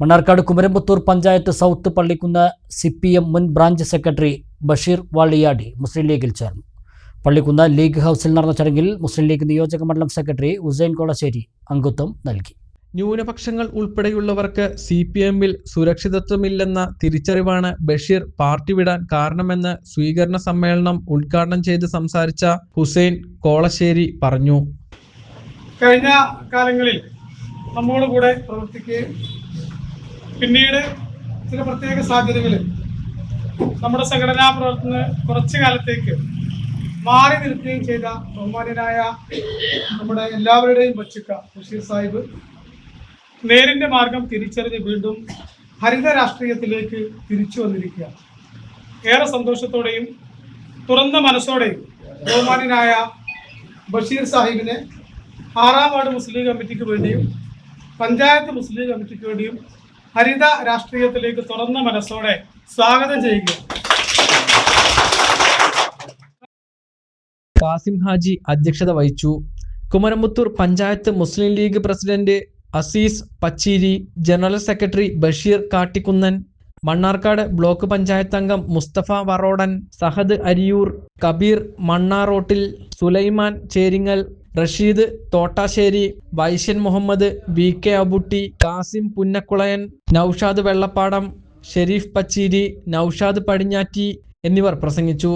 Mannarkkad Kumarampathur panchayat south Pallikkunnu C P M മുൻ branch secretary Basheer Valiyadi Muslim ലീഗിൽ ചേർന്നു. Pallikkunnu league ഹൗസിൽ നടന്ന ചടങ്ങിൽ മുസ്ലിം ലീഗ് നിയോജക മണ്ഡലം സെക്രട്ടറി ഉസൈൻ കോളശ്ശേരി അംഗത്വം നൽകി. ന്യൂനപക്ഷങ്ങൾ ഉൾപ്പെടെയുള്ളവർക്ക് സി പി എമ്മിൽ സുരക്ഷിതത്വമില്ലെന്ന തിരിച്ചറിവാണ് ബഷീർ പാർട്ടി വിടാൻ കാരണമെന്ന് സ്വീകരണ സമ്മേളനം ഉദ്ഘാടനം ചെയ്ത് സംസാരിച്ച ഹുസൈൻ കോളശ്ശേരി പറഞ്ഞു. കഴിഞ്ഞ കാലങ്ങളിൽ നമ്മോട് കൂടെ പ്രവർത്തിക്കുകയും പിന്നീട് ചില പ്രത്യേക സാഹചര്യങ്ങളിൽ നമ്മുടെ സംഘടനാ പ്രവർത്തന കുറച്ചു കാലത്തേക്ക് മാറി നിൽക്കുകയും ചെയ്ത ബഹുമാനായ നമ്മുടെ എല്ലാവരുടെയും ബച്ചുക്ക ബഷീർ സാഹിബ് നേരിന്റെ മാർഗം തിരിച്ചറിഞ്ഞ് വീണ്ടും ഹരിത രാഷ്ട്രീയത്തിലേക്ക് തിരിച്ചു വന്നിരിക്കുകയാണ്. ഏറെ സന്തോഷത്തോടെയും തുറന്ന മനസ്സോടെയും ബഹുമാനായ ബഷീർ സാഹിബിനെ ആറാം വാർഡ് മുസ്ലിം കമ്മിറ്റിക്ക് വേണ്ടിയും പഞ്ചായത്ത് മുസ്ലിം കമ്മിറ്റിക്ക് വേണ്ടിയും ഹരിത രാഷ്ട്രീയത്തിലേക്ക് തുറന്ന മനസ്സോടെ സ്വാഗതം ചെയ്യുക. കാസിം ഹാജി അധ്യക്ഷത വഹിച്ചു. Kumaramputhur panchayat Muslim League president Azeez Pacheeri general secretary Basheer Kattikkunnan Mannarkkad block panchayat അംഗം മുസ്തഫ വറോടൻ സഹദ് അരിയൂർ കബീർ മണ്ണാറോട്ടിൽ സുലൈമാൻ ചേരിങ്ങൽ റഷീദ് തോട്ടാശ്ശേരി വൈശ്യൻ മുഹമ്മദ് വി കെ അബുട്ടി കാസിം പുന്നക്കുളയൻ നൌഷാദ് വെള്ളപ്പാടം ഷെരീഫ് പച്ചീരി നൌഷാദ് പടിഞ്ഞാറ്റി എന്നിവർ പ്രസംഗിച്ചു.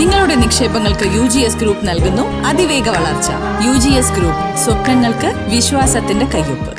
നിങ്ങളുടെ നിക്ഷേപങ്ങൾക്ക് യു ജി എസ് ഗ്രൂപ്പ് നൽകുന്നു അതിവേഗ വളർച്ച. യു ജി എസ് ഗ്രൂപ്പ് സ്വപ്നങ്ങൾക്ക് വിശ്വാസത്തിന്റെ കയ്യൊപ്പ്.